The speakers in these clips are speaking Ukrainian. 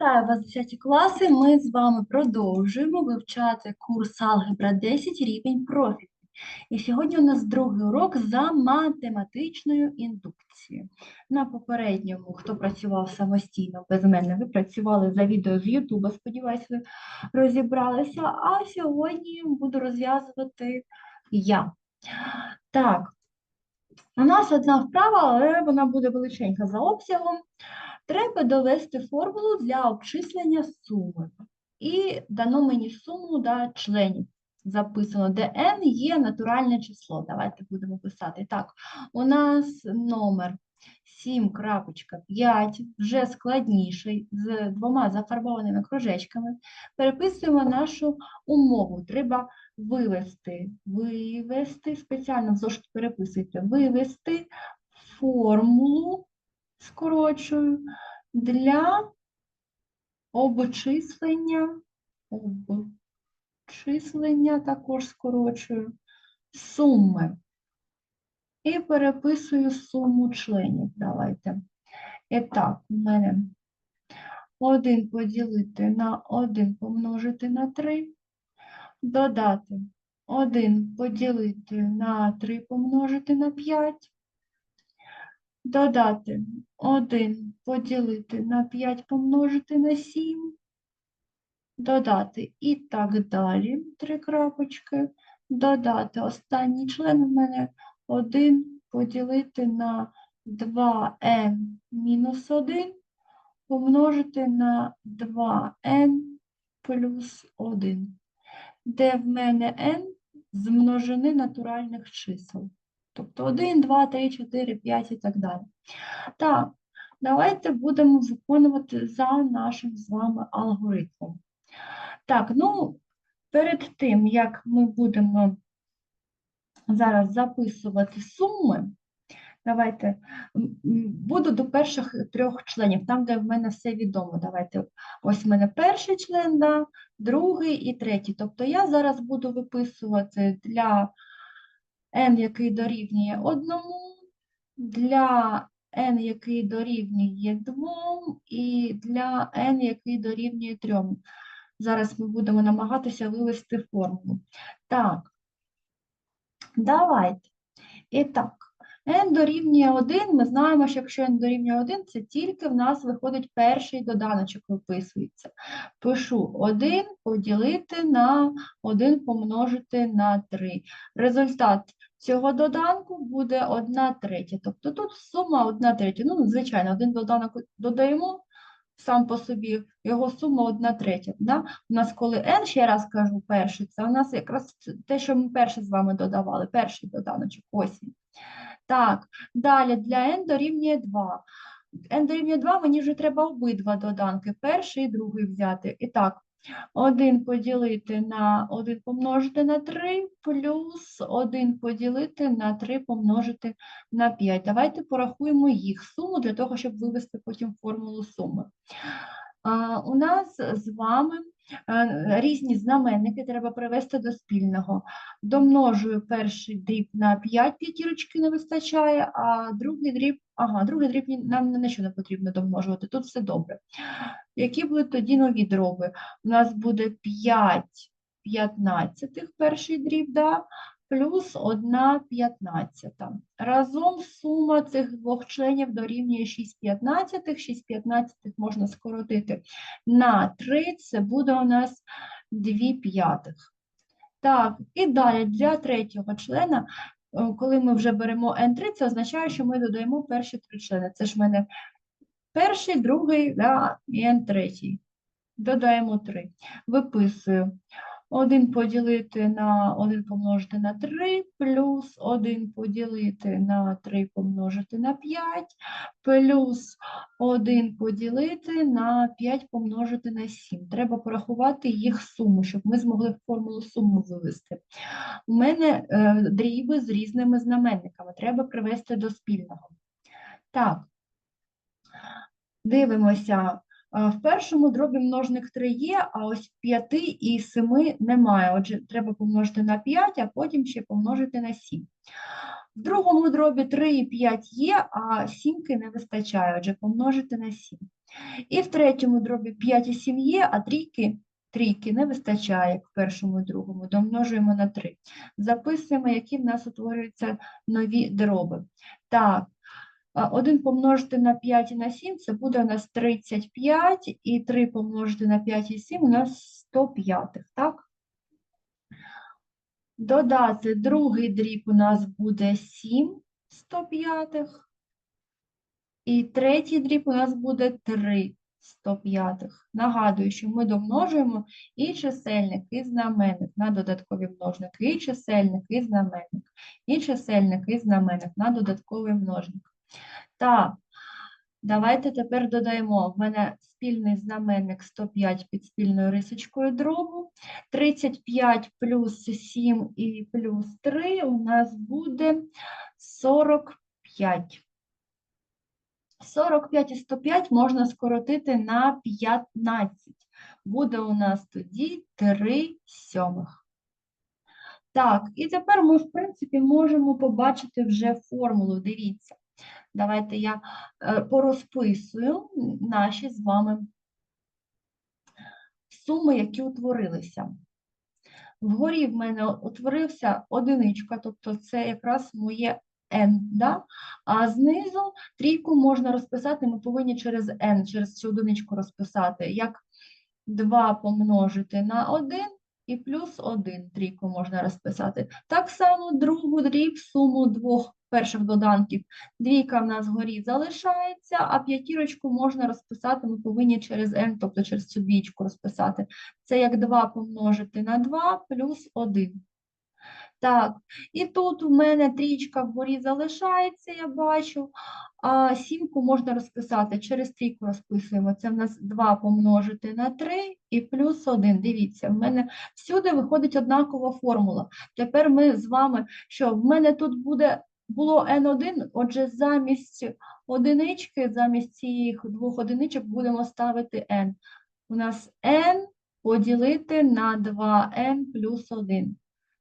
Вітаю вас, 10 класи. Ми з вами продовжуємо вивчати курс Алгебра 10 рівень профіль. І сьогодні у нас другий урок за математичною індукцією. На попередньому, хто працював самостійно без мене, ви працювали за відео з Ютуба, сподіваюся, ви розібралися. А сьогодні буду розв'язувати я. Так, у нас одна вправа, але вона буде величенька за обсягом. Треба довести формулу для обчислення суми. І дано мені суму да, членів. Записано, де n є натуральне число. Давайте будемо писати. Так, у нас номер 7.5, вже складніший, з двома зафарбованими кружечками. Переписуємо нашу умову. Треба вивести, вивести, спеціально в зошит переписуйте, вивести формулу скорочую, для обчислення, обчислення також скорочую, суми. І переписую суму членів. Давайте. І так, у мене 1 поділити на 1 помножити на 3, додати 1 поділити на 3 помножити на 5, додати 1 поділити на 5 помножити на 7, додати і так далі, три крапочки, додати останній член у мене 1 поділити на 2n мінус 1 помножити на 2n плюс 1, де в мене n з множини натуральних чисел. Тобто 1, 2, 3, 4, 5 і так далі. Так, давайте будемо виконувати за нашим з вами алгоритмом. Так, ну, перед тим, як ми будемо зараз записувати суми, давайте буду до перших трьох членів, там, де в мене все відомо. Давайте, ось в мене перший член, да, другий і третій. Тобто я зараз буду виписувати для n, який дорівнює 1, для n, який дорівнює 2, і для n, який дорівнює 3. Зараз ми будемо намагатися вивести формулу. Так, давайте. І так, n дорівнює 1, ми знаємо, що якщо n дорівнює 1, це тільки в нас виходить перший доданочок виписується. Пишу 1 поділити на 1 помножити на 3. Результат цього доданку буде 1 третя. Тобто тут сума 1 третя. Ну, звичайно, один доданок додаємо сам по собі, його сума 1 третя. Да? У нас коли n, ще раз кажу, перший, це у нас якраз те, що ми перше з вами додавали, перший доданочок, ось. Так, далі для n дорівнює 2. n дорівнює 2, мені вже треба обидва доданки, перший і другий взяти. І так, 1 поділити на 1 помножити на 3, плюс 1 поділити на 3 помножити на 5. Давайте порахуємо їх суму для того, щоб вивести потім формулу суми. У нас з вами е, різні знаменники треба привести до спільного. Домножую перший дріб на 5, п'ятірочки не вистачає, а другий дріб, ага, другий дріб нам на що не потрібно домножувати, тут все добре. Які будуть тоді нові дроби? У нас буде 5 п'ятнадцятих перший дріб, да? плюс 1 п'ятнадцята. Разом сума цих двох членів дорівнює 6 п'ятнадцятих. 6 п'ятнадцятих можна скоротити на 3, це буде у нас 2 п'ятих. Так, і далі для третього члена, коли ми вже беремо n3, це означає, що ми додаємо перші три члени. Це ж в мене перший, другий да, і n3. Додаємо 3. Виписую. 1 поділити на 1 помножити на 3, плюс 1 поділити на 3 помножити на 5, плюс 1 поділити на 5 помножити на 7. Треба порахувати їх суму, щоб ми змогли формулу суму вивести. У мене е, дріби з різними знаменниками. Треба привести до спільного. Так, дивимося. В першому дробі множник 3 є, а ось 5 і 7 немає. Отже, треба помножити на 5, а потім ще помножити на 7. В другому дробі 3 і 5 є, а сімки не вистачає, отже, помножити на 7. І в третьому дробі 5 і 7 є, а трійки, трійки не вистачає, як в першому і другому. Домножуємо на 3. Записуємо, які в нас утворюються нові дроби. Так, 1 помножити на 5 і на 7 це буде у нас 35, і 3 помножити на 5 і 7 у нас 105, так? Додати другий дріб у нас буде 7 105. І третій дріб у нас буде 3 105. Нагадую, що ми домножуємо і чисельник, і знаменник на додаткові множники, і чисельник, і знаменник, і чисельник, і знаменник на додатковий множник. Так, давайте тепер додаємо. В мене спільний знаменник 105 під спільною рисочкою дробу. 35 плюс 7 і плюс 3 у нас буде 45. 45 і 105 можна скоротити на 15. Буде у нас тоді 3 сьомих. Так, і тепер ми, в принципі, можемо побачити вже формулу. Дивіться. Давайте я е, порозписую наші з вами суми, які утворилися. Вгорі в мене утворився одиничка, тобто це якраз моє n, да? а знизу трійку можна розписати, ми повинні через n, через цю одиничку розписати, як 2 помножити на 1 і плюс 1 трійку можна розписати. Так само другу дріб, суму двох перших доданків. Двійка в нас вгорі залишається, а п'ятірочку можна розписати, ми повинні через n, тобто через цю двічку розписати. Це як 2 помножити на 2 плюс 1. Так, і тут у мене трічка вгорі залишається, я бачу, а сімку можна розписати, через трійку розписуємо. Це в нас 2 помножити на 3 і плюс 1. Дивіться, в мене всюди виходить однакова формула. Тепер ми з вами, що в мене тут буде, було n1, отже, замість одинички, замість цих двох одиничок будемо ставити n. У нас n поділити на 2n плюс 1.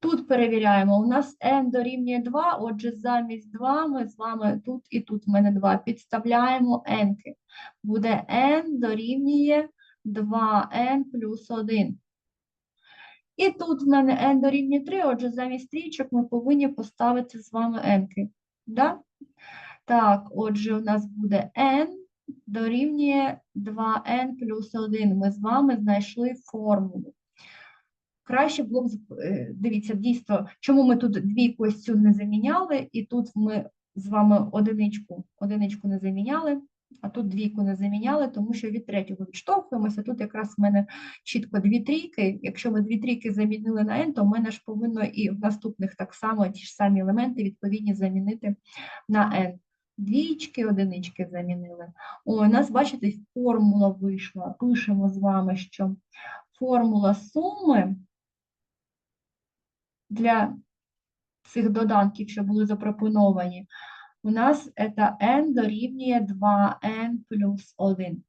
Тут перевіряємо, у нас n дорівнює 2, отже, замість 2 ми з вами тут і тут в мене 2. Підставляємо n. -ки. Буде n дорівнює 2n плюс 1. І тут в мене n дорівнює 3, отже, замість трічок ми повинні поставити з вами n. Да? Так, отже, у нас буде n дорівнює 2n плюс 1. Ми з вами знайшли формулу. Краще було б, е, дивіться, дійсно, чому ми тут двійку ось цю не заміняли, і тут ми з вами одиничку, одиничку не заміняли, а тут двійку не заміняли, тому що від третього відштовхуємося. Тут якраз в мене чітко дві трійки. Якщо ми дві трійки замінили на n, то в мене ж повинно і в наступних так само ті ж самі елементи відповідні замінити на n. Двічки, одинички замінили. О, у нас, бачите, формула вийшла. Пишемо з вами, що формула суми для цих доданків, що були запропоновані, у нас це n дорівнює 2n плюс 1.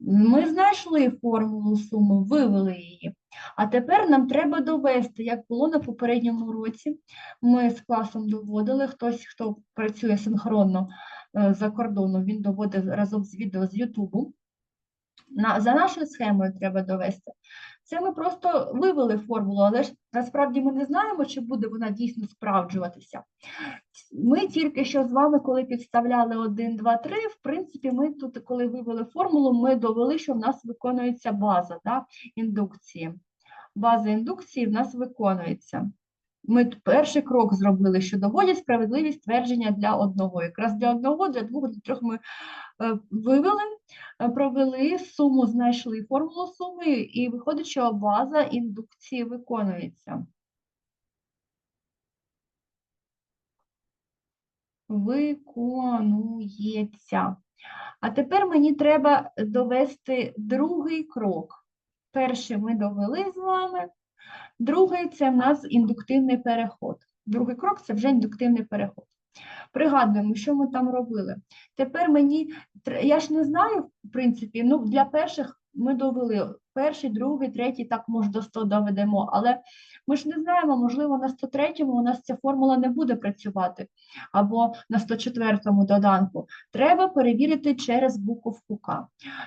Ми знайшли формулу суми, вивели її. А тепер нам треба довести, як було на попередньому році. Ми з класом доводили, хтось, хто працює синхронно е, за кордоном, він доводить разом з відео з Ютубу. За нашою схемою треба довести. Це ми просто вивели формулу, але ж насправді ми не знаємо, чи буде вона дійсно справджуватися. Ми тільки що з вами, коли підставляли 1, 2, 3, в принципі, ми тут, коли вивели формулу, ми довели, що в нас виконується база да, індукції. База індукції в нас виконується. Ми перший крок зробили, що доводять справедливість твердження для одного. Якраз для одного, для двох, для трьох ми е, вивели, е, провели суму, знайшли формулу суми, і виходить, що база індукції виконується. Виконується. А тепер мені треба довести другий крок. Перший ми довели з вами, другий це в нас індуктивний переход. Другий крок це вже індуктивний переход. Пригадуємо, що ми там робили. Тепер мені, я ж не знаю, в принципі, ну для перших ми довели. перший, другий, третій, так може до 100 доведемо, але ми ж не знаємо, можливо, на 103-му у нас ця формула не буде працювати, або на 104-му доданку. Треба перевірити через буковку К.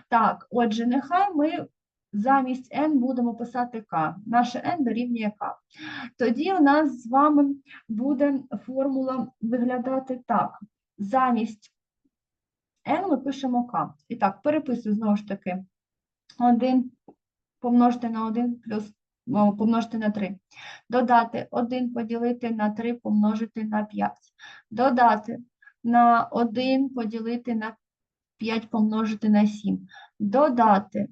Так, отже, нехай ми замість n будемо писати k. Наше n дорівнює k. Тоді у нас з вами буде формула виглядати так. Замість n ми пишемо k. І так, переписую знову ж таки 1 помножити на 1 плюс помножити на 3. Додати 1 поділити на 3 помножити на 5. Додати на 1 поділити на 5 помножити на 7. Додати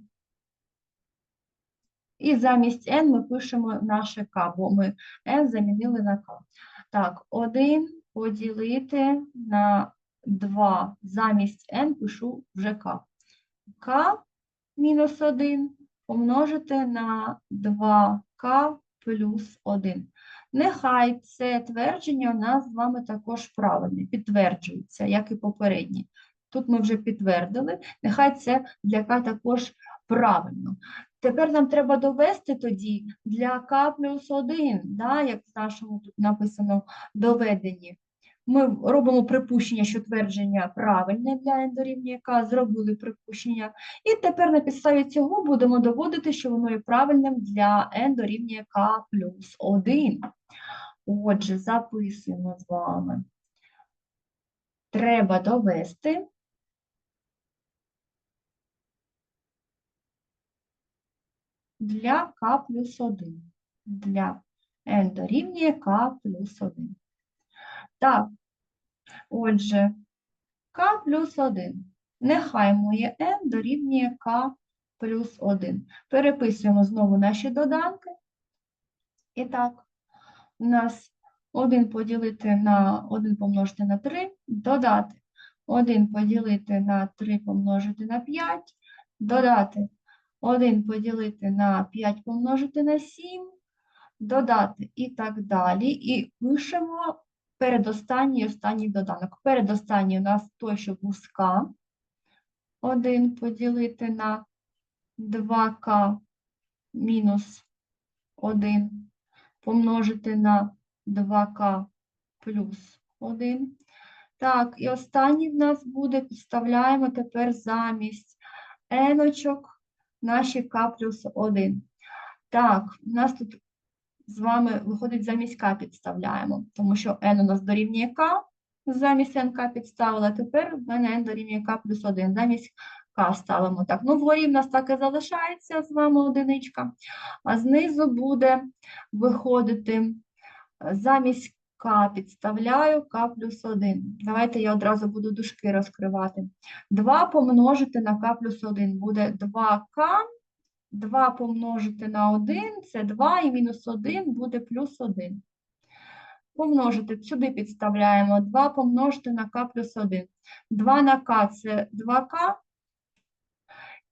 і замість n ми пишемо наше k, бо ми n замінили на k. Так, 1 поділити на 2. Замість n пишу вже k. k мінус 1 помножити на 2k плюс 1. Нехай це твердження у нас з вами також правильне, підтверджується, як і попереднє. Тут ми вже підтвердили, нехай це для k також правильно. Тепер нам треба довести тоді для k плюс 1, да, як в нашому тут написано доведені. Ми робимо припущення, що твердження правильне для n дорівнює k, зробили припущення. І тепер на підставі цього будемо доводити, що воно є правильним для n дорівнює k плюс 1. Отже, записуємо з вами. Треба довести. Для k плюс 1. Для n дорівнює k плюс 1. Так, отже, k плюс 1. Нехай моє n дорівнює k плюс 1. Переписуємо знову наші доданки. І так, у нас 1 поділити на 1 помножити на 3, додати 1 поділити на 3 помножити на 5, додати 1 поділити на 5 помножити на 7, додати і так далі. І пишемо передостанній і останній доданок. Передостанній у нас той, що К. 1 поділити на 2К мінус 1 помножити на 2К плюс 1. Так, і останній в нас буде, підставляємо тепер замість еночок наші k плюс 1. Так, у нас тут з вами виходить замість k підставляємо, тому що n у нас дорівнює k, замість nk підставила, тепер в мене n дорівнює k плюс 1, замість k ставимо так. Ну, вгорі в нас так і залишається з вами одиничка, а знизу буде виходити замість k підставляю k плюс 1. Давайте я одразу буду дужки розкривати. 2 помножити на k плюс 1 буде 2k, 2 помножити на 1 це 2 і мінус 1 буде плюс 1. Помножити, сюди підставляємо 2 помножити на k плюс 1. 2 на k це 2k,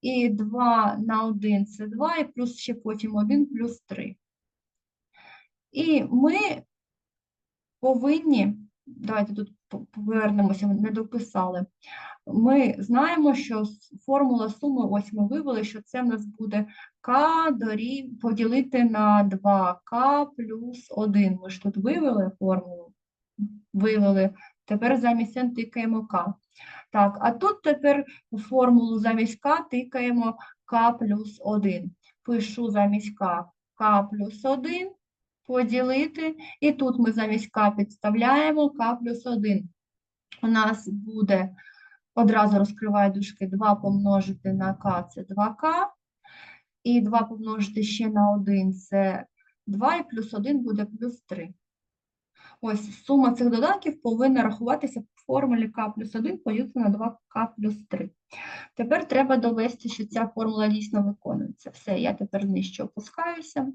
і 2 на 1 це 2, і плюс ще потім 1 плюс 3. І ми повинні, давайте тут повернемося, не дописали. Ми знаємо, що формула суми, ось ми вивели, що це в нас буде k дорів, поділити на 2k плюс 1. Ми ж тут вивели формулу, вивели. Тепер замість n тикаємо k. Так, а тут тепер формулу замість k тикаємо k плюс 1. Пишу замість k k плюс 1 поділити, і тут ми замість k підставляємо k плюс 1. У нас буде, одразу розкриваю дужки, 2 помножити на k – це 2k, і 2 помножити ще на 1 – це 2, і плюс 1 буде плюс 3. Ось сума цих додатків повинна рахуватися в формулі k плюс 1 поділити на 2k плюс 3. Тепер треба довести, що ця формула дійсно виконується. Все, я тепер нижче опускаюся.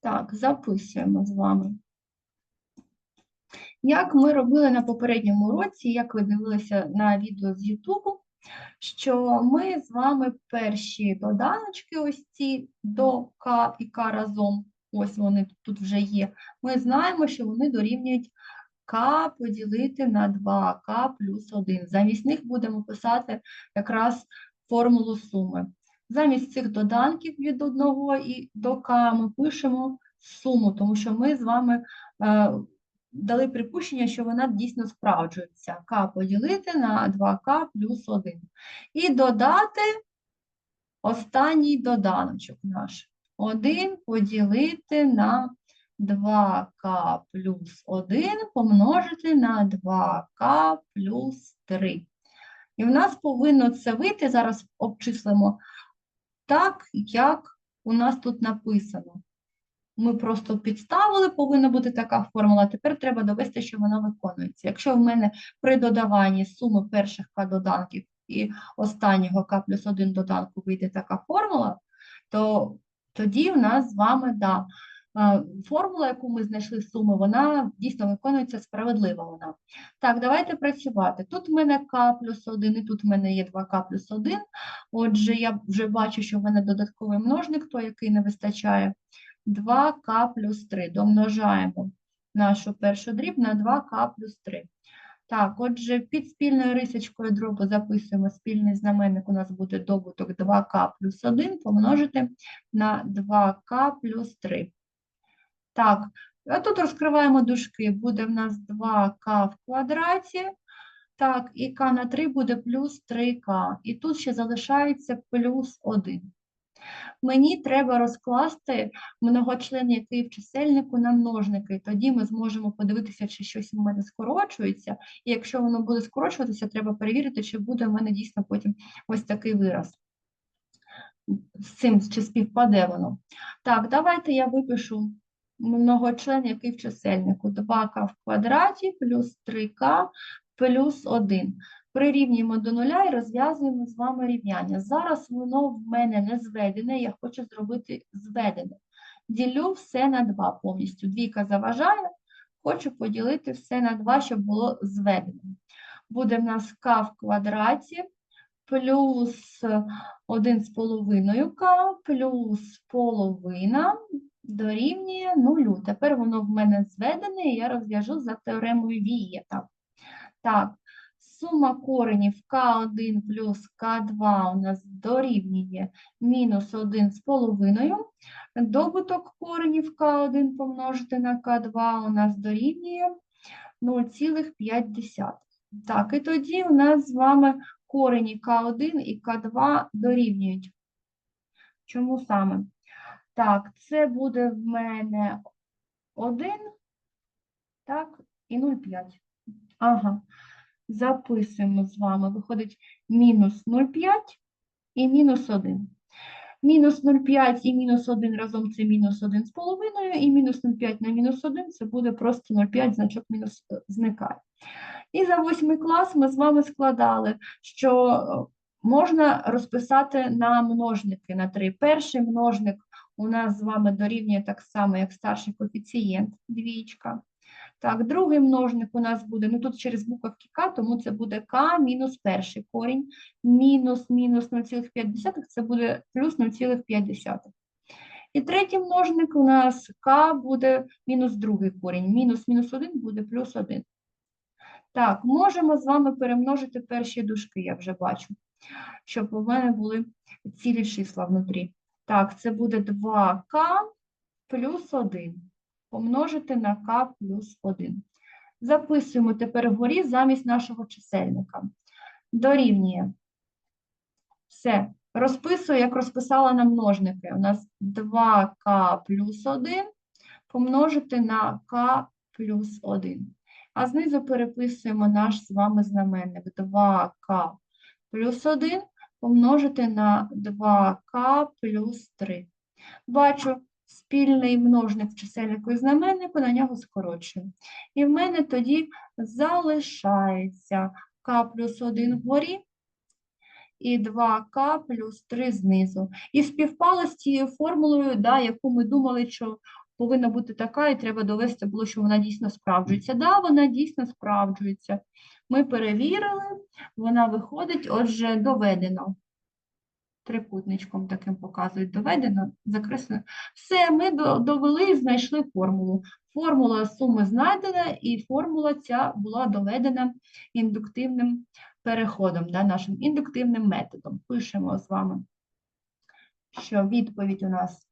Так, записуємо з вами. Як ми робили на попередньому уроці, як ви дивилися на відео з Ютубу, що ми з вами перші доданочки, ось ці до К і К разом, ось вони тут вже є, ми знаємо, що вони дорівнюють К поділити на 2К плюс 1. Замість них будемо писати якраз формулу суми. Замість цих доданків від 1 і до k ми пишемо суму, тому що ми з вами е, дали припущення, що вона дійсно справджується. k поділити на 2k плюс 1. І додати останній доданочок наш. 1 поділити на 2k плюс 1 помножити на 2k плюс 3. І в нас повинно це вийти, зараз обчислимо, так, як у нас тут написано. Ми просто підставили, повинна бути така формула, тепер треба довести, що вона виконується. Якщо в мене при додаванні суми перших k доданків і останнього k плюс 1 доданку вийде така формула, то тоді в нас з вами, да, е, формула, яку ми знайшли суми, вона дійсно виконується справедливо вона. Так, давайте працювати. Тут в мене k плюс 1, і тут в мене є 2k плюс 1. Отже, я вже бачу, що в мене додатковий множник, той, який не вистачає. 2k плюс 3. Домножаємо нашу першу дріб на 2k плюс 3. Так, отже, під спільною рисочкою дробу записуємо спільний знаменник, у нас буде добуток 2k плюс 1 помножити на 2k плюс 3. Так, а тут розкриваємо дужки, буде в нас 2k в квадраті, так, і k на 3 буде плюс 3k, і тут ще залишається плюс 1. Мені треба розкласти многочлен, який в чисельнику на множники. Тоді ми зможемо подивитися, чи щось у мене скорочується. І якщо воно буде скорочуватися, треба перевірити, чи буде в мене дійсно потім ось такий вираз. З цим чи співпаде воно. Так, давайте я випишу многочлен, який в чисельнику. 2к в квадраті плюс 3к плюс 1 прирівнюємо до нуля і розв'язуємо з вами рівняння. Зараз воно в мене не зведене, я хочу зробити зведене. Ділю все на 2 повністю. Двійка заважає, хочу поділити все на 2, щоб було зведене. Буде в нас k в квадраті плюс 1,5 k плюс половина дорівнює нулю. Тепер воно в мене зведене, і я розв'яжу за теоремою Вієта. Так, Сума коренів К1 плюс К2 у нас дорівнює мінус 1 з половиною. Добуток коренів К1 помножити на К2 у нас дорівнює 0,5. Так, і тоді у нас з вами корені К1 і К2 дорівнюють. Чому саме? Так, це буде в мене 1, так, і 0,5. Ага записуємо з вами, виходить мінус 0,5 і мінус 1. Мінус 0,5 і мінус 1 разом це мінус 1 з половиною, і мінус 0,5 на мінус 1 це буде просто 0,5, значок мінус е, зникає. І за восьмий клас ми з вами складали, що е, можна розписати на множники на 3. Перший множник у нас з вами дорівнює так само, як старший коефіцієнт, двічка. Так, другий множник у нас буде, ну тут через буковки К, тому це буде К мінус перший корінь, мінус мінус 0,5, це буде плюс 0,5. І третій множник у нас К буде мінус другий корінь, мінус мінус 1 буде плюс 1. Так, можемо з вами перемножити перші дужки, я вже бачу, щоб у мене були цілі числа внутрі. Так, це буде 2К плюс 1 помножити на k плюс 1. Записуємо тепер вгорі замість нашого чисельника. Дорівнює. Все. Розписую, як розписала на множники. У нас 2k плюс 1 помножити на k плюс 1. А знизу переписуємо наш з вами знаменник 2k плюс 1 помножити на 2k плюс 3. Бачу, спільний множник чисельнику і знаменнику, на нього скорочуємо. І в мене тоді залишається k плюс 1 вгорі і 2k плюс 3 знизу. І співпало з тією формулою, да, яку ми думали, що повинна бути така, і треба довести було, що вона дійсно справджується. Да, вона дійсно справджується. Ми перевірили, вона виходить, отже, доведено трикутничком таким показують, доведено, закреслено. Все, ми довели і знайшли формулу. Формула суми знайдена, і формула ця була доведена індуктивним переходом, да, нашим індуктивним методом. Пишемо з вами що відповідь у нас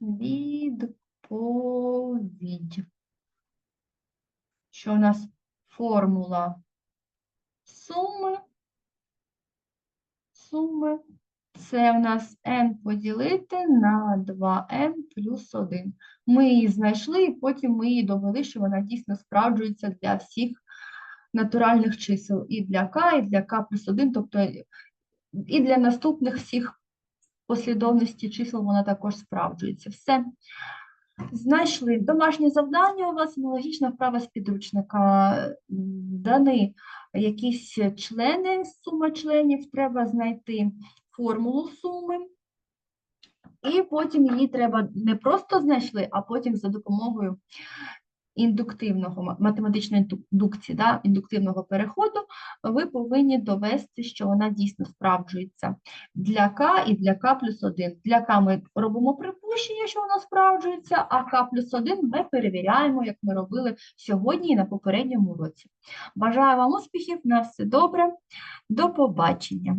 відповідь. Що у нас формула суми. Суми. Це у нас n поділити на 2n плюс 1. Ми її знайшли, і потім ми її довели, що вона дійсно справджується для всіх натуральних чисел. І для k, і для k плюс 1, тобто і для наступних всіх послідовності чисел вона також справджується. Все. Знайшли домашнє завдання у вас аналогічна вправа з підручника. Дани якісь члени, сума членів, треба знайти формулу суми. І потім її треба не просто знайшли, а потім за допомогою індуктивного, математичної індукції, да, індуктивного переходу, ви повинні довести, що вона дійсно справджується для k і для k плюс 1. Для k ми робимо припущення, що вона справджується, а k плюс 1 ми перевіряємо, як ми робили сьогодні і на попередньому уроці. Бажаю вам успіхів, на все добре, до побачення.